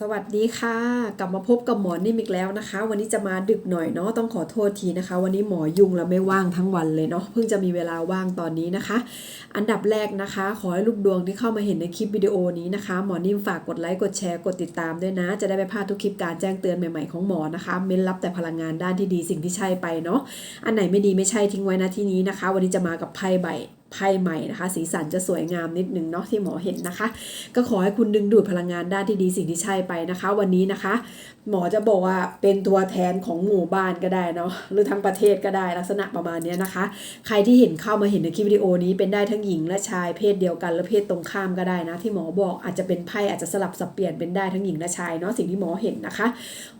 สวัสดีค่ะ กลับมาพบกับหมอนิ่มอีกแล้วนะคะ วันนี้จะมาดึกหน่อยเนาะต้องขอโทษทีนะคะ วันนี้หมอยุ่งแล้วไม่ว่างทั้งวันเลยเนาะเพิ่งจะมีเวลาว่างตอนนี้นะคะ อันดับแรกนะคะ ขอให้ลูกดวงที่เข้ามาเห็นในคลิปวิดีโอนี้นะคะหมอนิ่มฝากกดไลค์กดแชร์กดติดตามด้วยนะ จะได้ไม่พลาดทุกคลิปการแจ้งเตือนใหม่ๆของหมอนะคะเม้นรับแต่พลังงานด้านที่ดีสิ่งที่ใช่ไปเนาะอันไหนไม่ดีไม่ใช่ทิ้งไว้นะที่นี้นะคะ วันนี้จะมากับไพ่ใบ ไพ่ใหม่นะคะ สีสันจะสวยงามนิดนึงเนาะที่หมอเห็นนะคะ ก็ขอให้คุณดึงดูดพลังงานด้านที่ดีสิ่งที่ใช่ไปนะคะ วันนี้นะคะ หมอจะบอกว่าเป็นตัวแทนของหมู่บ้านก็ได้เนาะหรือทั้งประเทศก็ได้ลักษณะประมาณเนี้ยนะคะ ใครที่เห็นเข้ามาเห็นในคลิปวิดีโอนี้เป็นได้ทั้งหญิงและชายเพศเดียวกันและเพศตรงข้ามก็ได้นะที่หมอบอกอาจจะเป็นไพ่อาจจะสลับสับเปลี่ยนเป็นได้ทั้งหญิงและชายเนาะสิ่งที่หมอเห็นนะคะ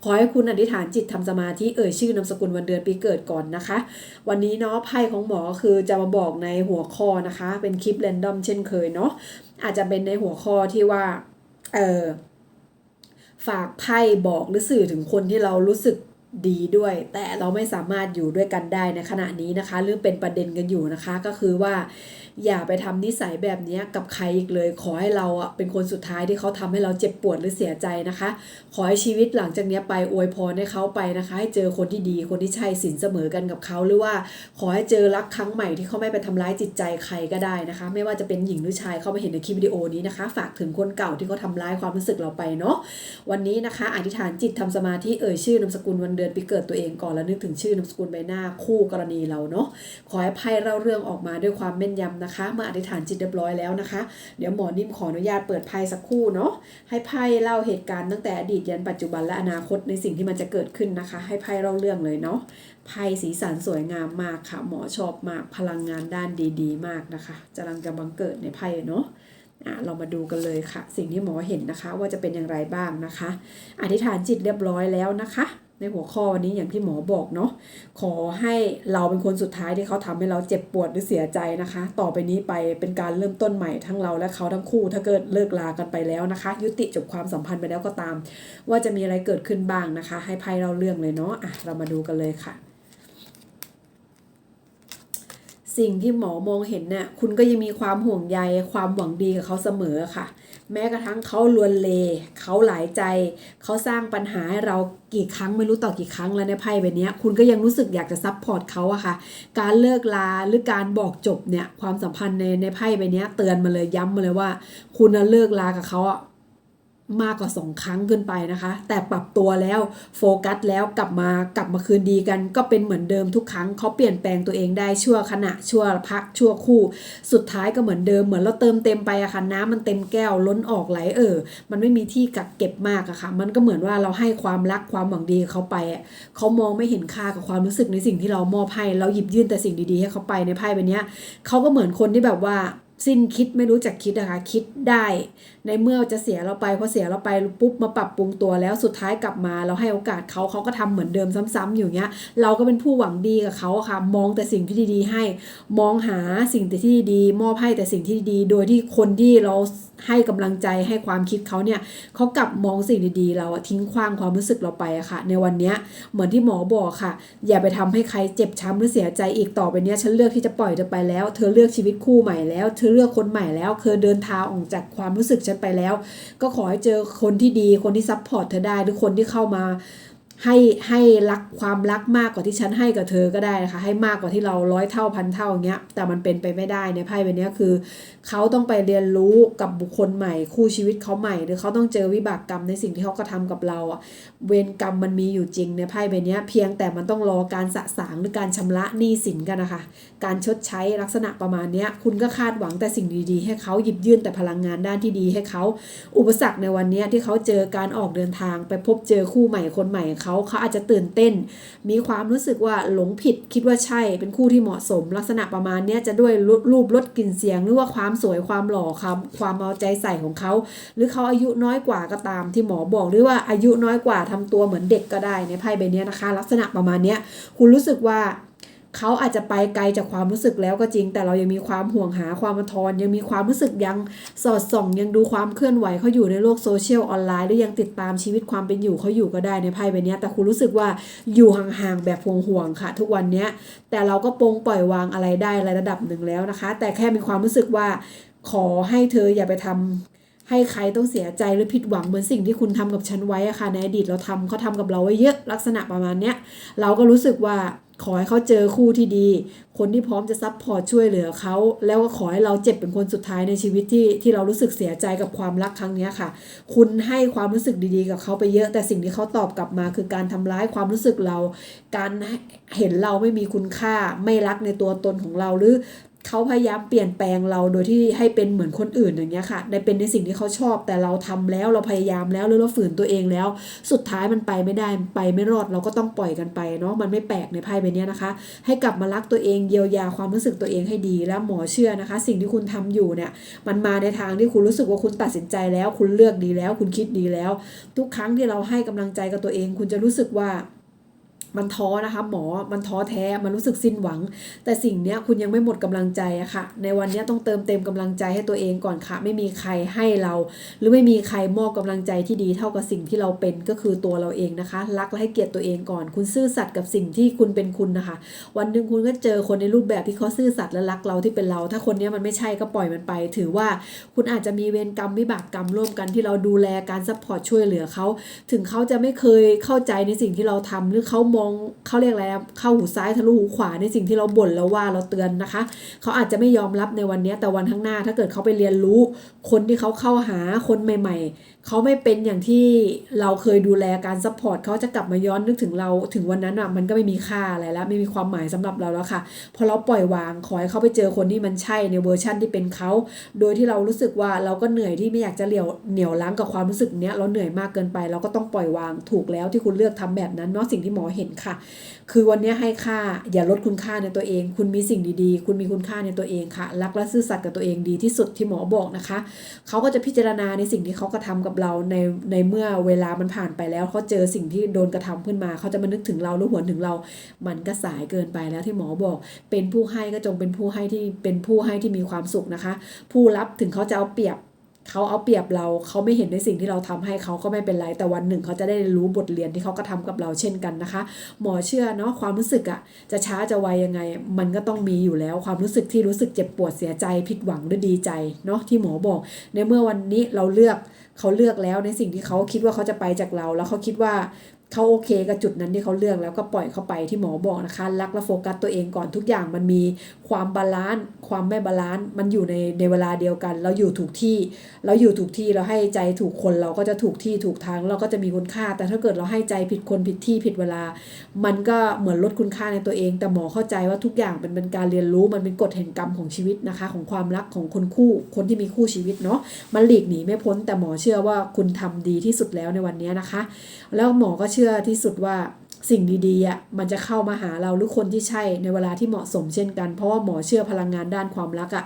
ขอให้คุณอธิษฐานจิตทำสมาธิเอ่ยชื่อนามสกุลวันเดือนปีเกิดก่อนนะคะ วันนี้เนาะไพ่ของหมอคือจะมาบอกในหัวข้อนะคะ เป็นคลิปเรนดอมเช่นเคยเนาะอาจจะเป็นในหัวข้อที่ว่าเออฝากไพ่บอกหรือสื่อถึงคนที่เรารู้สึก ดีด้วย แต่เราไม่สามารถอยู่ด้วยกันได้ในขณะนี้นะคะเรื่องเป็นประเด็นกันอยู่นะคะก็คือว่า อย่าไปทำนิสัยแบบนี้กับใครอีกเลย ขอให้เราอะเป็นคนสุดท้ายที่เขาทำให้เราเจ็บปวดหรือเสียใจนะคะ ขอให้ชีวิตหลังจากนี้ไปอวยพรให้เขาไปนะคะ ให้เจอคนที่ดีคนที่ใช่สินเสมอกันกับเขาหรือว่า ขอให้เจอรักครั้งใหม่ที่เขาไม่ไปทำร้ายจิตใจใครก็ได้นะคะ ไม่ว่าจะเป็นหญิงหรือชายเข้ามาเห็นในคลิปวิดีโอนี้นะคะ ฝากถึงคนเก่าที่เขาทำร้ายความรู้สึกเราไปเนาะวันนี้นะคะอธิษฐานจิตทำสมาธิเอ่ยชื่อนามสกุลวันเดือนปีเกิดตัวเองก่อนแล้วนึกถึงชื่อนามสกุลใบหน้าคู่กรณีเราเนาะขอให้ไพ่เล่าเรื่องออกมาด้วยความแม่นยำนะคะ เมื่ออธิษฐานจิตเรียบร้อยแล้วนะคะ เดี๋ยวหมอนิ่มขออนุญาตเปิดไพ่สักคู่เนาะให้ไพ่เล่าเหตุการณ์ตั้งแต่อดีตยันปัจจุบันและอนาคตในสิ่งที่มันจะเกิดขึ้นนะคะ ให้ไพ่เล่าเรื่องเลยเนาะไพ่สีสันสวยงามมากค่ะ หมอชอบมากพลังงานด้านดีๆ มากนะคะกำลังจะบังเกิดในไพ่เนาะอะเรามาดูกันเลยค่ะ สิ่งที่หมอเห็นนะคะ ว่าจะเป็นอย่างไรบ้างนะคะ อธิษฐานจิตเรียบร้อยแล้วนะคะ ในหัวข้อวันนี้อย่างที่หมอบอกเนาะขอให้เราเป็นคนสุดท้ายที่เขาทำให้เราเจ็บปวดหรือเสียใจนะคะ ต่อไปนี้ไปเป็นการเริ่มต้นใหม่ทั้งเราและเขาทั้งคู่ ถ้าเกิดเลิกลากันไปแล้วนะคะ ยุติจบความสัมพันธ์ไปแล้วก็ตาม ว่าจะมีอะไรเกิดขึ้นบ้างนะคะ ให้ไพ่เราเรื่องเลยเนาะอะเรามาดูกันเลยค่ะ สิ่งที่หมอมองเห็นเนี่ยคุณก็ยังมีความห่วงใยความหวังดีกับเขาเสมอค่ะ แม้กระทั่งเขาลวนเล เขาหลายใจ เขาสร้างปัญหาให้เรากี่ครั้งไม่รู้ต่อกี่ครั้งแล้วในไพ่ใบนี้คุณก็ยังรู้สึกอยากจะซับพอร์ตเขาอะค่ะ การเลิกลาหรือการบอกจบเนี่ยความสัมพันธ์ในในไพ่ใบนี้เตือนมาเลยย้ำมาเลยว่า คุณน่ะเลิกลากับเขาอะ มากกว่าสองครั้งขึ้นไปนะคะ แต่ปรับตัวแล้วโฟกัสแล้วกลับมากลับมาคืนดีกัน ก็เป็นเหมือนเดิมทุกครั้งเขาเปลี่ยนแปลงตัวเองได้ชั่วขณะชั่วพักชั่วคู่ สุดท้ายก็เหมือนเดิมเหมือนเราเติมเต็มไปอะค่ะน้ำมันเต็มแก้วล้นออกไหลเออมันไม่มีที่กักเก็บมากอะค่ะ มันก็เหมือนว่าเราให้ความรักความหวังดีกับเขาไปเขามองไม่เห็นค่ากับความรู้สึกในสิ่งที่เรามอบให้ เราหยิบยื่นแต่สิ่งดีๆให้เขาไปในไพ่ใบนี้เขาก็เหมือนคนที่แบบว่า สิ้นคิดไม่รู้จักคิดนะคะคิดได้ ในเมื่อจะเสียเราไปพอเสียเราไปปุ๊บมาปรับปรุงตัวแล้วสุดท้ายกลับมาเราให้โอกาสเขาเขาก็ทำเหมือนเดิมซ้ำๆอยู่เงี้ย เราก็เป็นผู้หวังดีกับเขาค่ะ มองแต่สิ่งที่ดีๆ ให้มองหาสิ่งที่ดีมอบให้แต่สิ่งที่ดีโดยที่คนที่เราให้กำลังใจให้ความคิดเขาเนี่ยเขากลับมองสิ่งดีๆ เราอะทิ้งขว้างความรู้สึกเราไปอะค่ะ ในวันเนี้ยเหมือนที่หมอบอกค่ะ อย่าไปทำให้ใครเจ็บช้ำหรือเสียใจอีกต่อไปเนี้ยฉันเลือกที่จะปล่อยเธอไปแล้ว เธอเลือกชีวิตคู่ใหม่แล้ว เธอเลือกคนใหม่แล้วเคยเดินทางออกจากความรู้สึกฉันไปแล้ว ก็ขอให้เจอคนที่ดีคนที่ซัพพอร์ตเธอได้หรือคนที่เข้ามา ให้ให้รักความรักมากกว่าที่ฉันให้กับเธอก็ได้นะคะ ให้มากกว่าที่เราร้อยเท่าพันเท่าอย่างเงี้ย แต่มันเป็นไปไม่ได้ในไพ่ใบนี้คือ เขาต้องไปเรียนรู้กับบุคคลใหม่ คู่ชีวิตเขาใหม่ หรือเขาต้องเจอวิบากกรรมในสิ่งที่เขากระทำกับเราอะเวรกรรมมันมีอยู่จริงในไพ่ใบนี้เพียงแต่มันต้องรอการสะสางหรือการชำระหนี้สินกันนะคะ การชดใช้ลักษณะประมาณนี้คุณก็คาดหวังแต่สิ่งดีๆ ให้เขาหยิบยื่นแต่พลังงานด้านที่ดีให้เขาอุปสรรคในวันนี้ที่เขาเจอการออกเดินทางไปพบเจอคู่ใหม่คนใหม่เขาเขาอาจจะตื่นเต้น มีความรู้สึกว่าหลงผิดคิดว่าใช่เป็นคู่ที่เหมาะสม ลักษณะประมาณนี้จะด้วยรูปลดกลิ่นเสียง หรือว่าความสวยความหล่อความความเอาใจใส่ของเขา หรือเขาอายุน้อยกว่าก็ตามที่หมอบอกหรือว่าอายุน้อยกว่าทำตัวเหมือนเด็กก็ได้ในไพ่ใบนี้นะคะ ลักษณะประมาณนี้คุณรู้สึกว่า เขาอาจจะไปไกลจากความรู้สึกแล้วก็จริง แต่เรายังมีความห่วงหาความบันทอนยังมีความรู้สึกยังสอดส่อง ยังดูความเคลื่อนไหวเขาอยู่ในโลกโซเชียลออนไลน์หรือยังติดตามชีวิตความเป็นอยู่เขาอยู่ก็ได้ในไพ่ใบนี้แต่คุณรู้สึกว่าอยู่ห่างๆแบบห่วงๆค่ะ ทุกวันนี้แต่เราก็ปงปล่อยวางอะไรได้ระดับหนึ่งแล้วนะคะ แต่แค่มีความรู้สึกว่าขอให้เธออย่าไปทำให้ใครต้องเสียใจหรือผิดหวังเหมือนสิ่งที่คุณทำกับฉันไว้อะค่ะในอดีตเราทำเขาทำกับเราไว้เยอะลักษณะประมาณเนี้ยเราก็รู้สึกว่า ขอให้เขาเจอคู่ที่ดี คนที่พร้อมจะซัพพอร์ตช่วยเหลือเขา แล้วก็ขอให้เราเจ็บเป็นคนสุดท้ายในชีวิตที่ที่เรารู้สึกเสียใจกับความรักครั้งนี้ค่ะ คุณให้ความรู้สึกดีๆ กับเขาไปเยอะ แต่สิ่งที่เขาตอบกลับมา คือการทำร้ายความรู้สึกเรา การเห็นเราไม่มีคุณค่า ไม่รักในตัวตนของเราหรือ เขาพยายามเปลี่ยนแปลงเราโดยที่ให้เป็นเหมือนคนอื่นอย่างเงี้ยค่ะในเป็นในสิ่งที่เขาชอบแต่เราทำแล้วเราพยายามแล้วหรือเราฝืนตัวเองแล้ว สุดท้ายมันไปไม่ได้ไปไม่รอดเราก็ต้องปล่อยกันไปเนาะมันไม่แปลกในไพ่ใบเนี้ยนะคะ ให้กลับมารักตัวเองเยียวยาความรู้สึกตัวเองให้ดีแล้วหมอเชื่อนะคะ สิ่งที่คุณทำอยู่เนี่ยมันมาในทางที่คุณรู้สึกว่าคุณตัดสินใจแล้ว คุณเลือกดีแล้ว คุณคิดดีแล้ว ทุกครั้งที่เราให้กำลังใจกับตัวเอง คุณจะรู้สึกว่า มันท้อนะคะ หมอมันท้อแท้ มันรู้สึกสิ้นหวัง แต่สิ่งเนี้ยคุณยังไม่หมดกำลังใจอะค่ะ ในวันเนี้ยต้องเติมเต็มกำลังใจให้ตัวเองก่อนค่ะ ไม่มีใครให้เรา หรือไม่มีใครมอบกำลังใจที่ดีเท่ากับสิ่งที่เราเป็นก็คือตัวเราเองนะคะ รักและให้เกียรติตัวเองก่อน คุณซื่อสัตย์กับสิ่งที่คุณเป็นคุณนะคะ วันหนึ่งคุณก็เจอคนในรูปแบบที่เขาซื่อสัตย์และรักเราที่เป็นเรา ถ้าคนเนี้ยมันไม่ใช่ก็ปล่อยมันไป ถือว่าคุณอาจจะมีเวรกรรมวิบากกรรมร่วมกันที่เราดูแลการซัพพอร์ตช่วยเหลือเขา ถึงเขาจะไม่เคยเข้าใจในสิ่งที่เราทำหรือเขามองเขาเรียกอะไรเข้าหูซ้ายทะลุหูขวาในสิ่งที่เราบ่นแล้วว่าเราเตือนนะคะ เขาอาจจะไม่ยอมรับในวันนี้แต่วันข้างหน้าถ้าเกิดเขาไปเรียนรู้ คนที่เขาเข้าหาคนใหม่ ๆ เขาไม่เป็นอย่างที่เราเคยดูแลการซัพพอร์ตเขาจะกลับมาย้อนนึกถึงเราถึงวันนั้นอะมันก็ไม่มีค่าอะไรแล้ว ไม่มีความหมายสำหรับเราแล้วค่ะ พอเราปล่อยวางขอให้เขาไปเจอคนที่มันใช่ในเวอร์ชั่นที่เป็นเขาโดยที่เรารู้สึกว่าเราก็เหนื่อยที่ไม่อยากจะเหนียวเหนียวล้างกับความรู้สึกเนี้ยเราเหนื่อยมากเกินไป เราก็ต้องปล่อยวางถูกแล้วที่คุณเลือกทำแบบนั้นเนาะสิ่งที่หมอเห็นค่ะคือวันนี้ให้ค่าอย่าลดคุณค่าในตัวเอง คุณมีสิ่งดีๆ คุณมีคุณค่าในตัวเองค่ะ รักและซื่อสัตย์กับตัวเองดีที่สุดที่หมอบอกนะคะ เขาก็จะพิจารณาในสิ่งที่เขากระทำกับเราในในเมื่อเวลามันผ่านไปแล้วเขาเจอสิ่งที่โดนกระทำขึ้นมา เขาจะมานึกถึงเราหรือหวนถึงเรา มันก็สายเกินไปแล้วที่หมอบอก เป็นผู้ให้ก็จงเป็นผู้ให้ที่เป็นผู้ให้ที่มีความสุขนะคะ ผู้รับถึงเขาจะเอาเปรียบ เขาเอาเปรียบเราเขาไม่เห็นในสิ่งที่เราทำให้เขาก็ไม่เป็นไรแต่วันหนึ่งเขาจะได้รู้บทเรียนที่เขากระทำกับเราเช่นกันนะคะ หมอเชื่อเนาะความรู้สึกอะจะช้าจะไวยังไง มันก็ต้องมีอยู่แล้วความรู้สึกที่รู้สึกเจ็บปวดเสียใจผิดหวังหรือดีใจเนาะที่หมอบอก ในเมื่อวันนี้เราเลือกเขาเลือกแล้วในสิ่งที่เขาคิดว่าเขาจะไปจากเรา แล้วเขาคิดว่าเขาโอเคกับจุดนั้นที่เขาเลือกแล้วก็ปล่อยเขาไปที่หมอบอกนะคะ รักและโฟกัสตัวเองก่อนทุกอย่างมันมีความบาลานซ์ความไม่บาลานซ์มันอยู่ในในเวลาเดียวกัน เราอยู่ถูกที่ เราอยู่ถูกที่เราให้ใจถูกคนเราก็จะถูกที่ถูกทางเราก็จะมีคุณค่า แต่ถ้าเกิดเราให้ใจผิดคนผิดที่ผิดเวลา มันก็เหมือนลดคุณค่าในตัวเอง แต่หมอเข้าใจว่าทุกอย่างมันเป็นการเรียนรู้มันเป็นกฎแห่งกรรมของชีวิตนะคะ ของความรักของคนคู่คนที่มีคู่ชีวิตเนาะมันหลีกหนีไม่พ้น แต่หมอเชื่อว่าคุณทำดีที่สุดแล้วในวันนี้นะคะ แล้วหมอก็เชื่อื่อที่สุดว่า สิ่งดีๆอะมันจะเข้ามาหาเราหรือคนที่ใช่ในเวลาที่เหมาะสมเช่นกัน เพราะว่าหมอเชื่อพลังงานด้านความรักอะ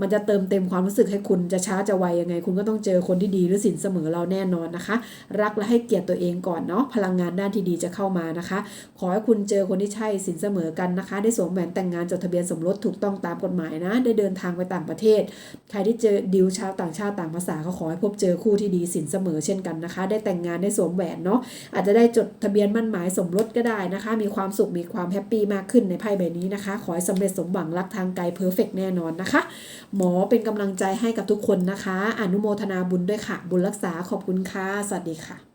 มันจะเติมเต็มความรู้สึกให้คุณจะช้าจะไวยังไง คุณก็ต้องเจอคนที่ดีหรือสินเสมอเราแน่นอนนะคะ รักและให้เกียรติตัวเองก่อนเนาะพลังงานด้านที่ดีจะเข้ามานะคะ ขอให้คุณเจอคนที่ใช่สินเสมอกันนะคะ ได้สวมแหวนแต่งงานจดทะเบียนสมรสถูกต้องตามกฎหมายนะ ได้เดินทางไปต่างประเทศ ใครที่เจอดิวชาวต่างชาติต่างภาษาก็ขอให้พบเจอคู่ที่ดีสินเสมอเช่นกันนะคะ ได้แต่งงานได้สวมแหวนเนาะอาจจะได้จดทะเบียนมั่นหมายสมรสก็ได้นะคะ มีความสุขมีความแฮปปี้มากขึ้นในไพ่ใบนี้นะคะ ขอให้สำเร็จสมหวังรักทางไกลเพอร์เฟกแน่นอนนะคะ หมอเป็นกำลังใจให้กับทุกคนนะคะ อนุโมทนาบุญด้วยค่ะ บุญรักษาขอบคุณค่ะ สวัสดีค่ะ